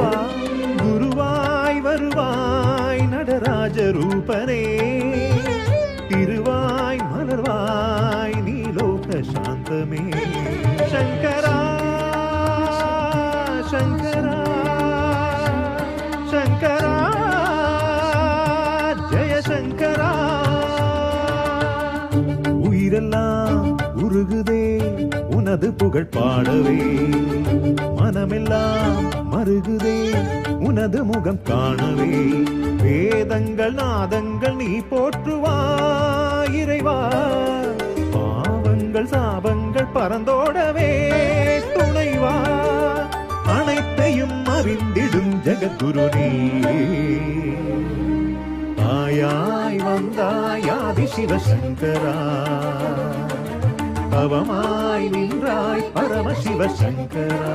வா குருவாய் வருவாய் நடராஜ ரூபனே. திருவாய் மலர்வாய் நீலோக சாந்தமே. சங்கரா சங்கரா சங்கரா ஜெய சங்கரா. உயிரெல்லாம் உருகுதே உனது புகழ் பாடவே. மனமெல்லாம் மாறுகுதே உனது முகம் காணவே. வேதங்கள் நாதங்கள் நீ போற்றுவாய் இறைவா. பாவங்கள் சாபங்கள் பறந்தோடவே துணைவா. அனைத்தையும் அறிந்திடும் ஜெகத்குரு நீ ஆயாய் வந்தாயாதி சிவசங்கரா பவமாய் நின்றாய் பரம சிவசங்கரா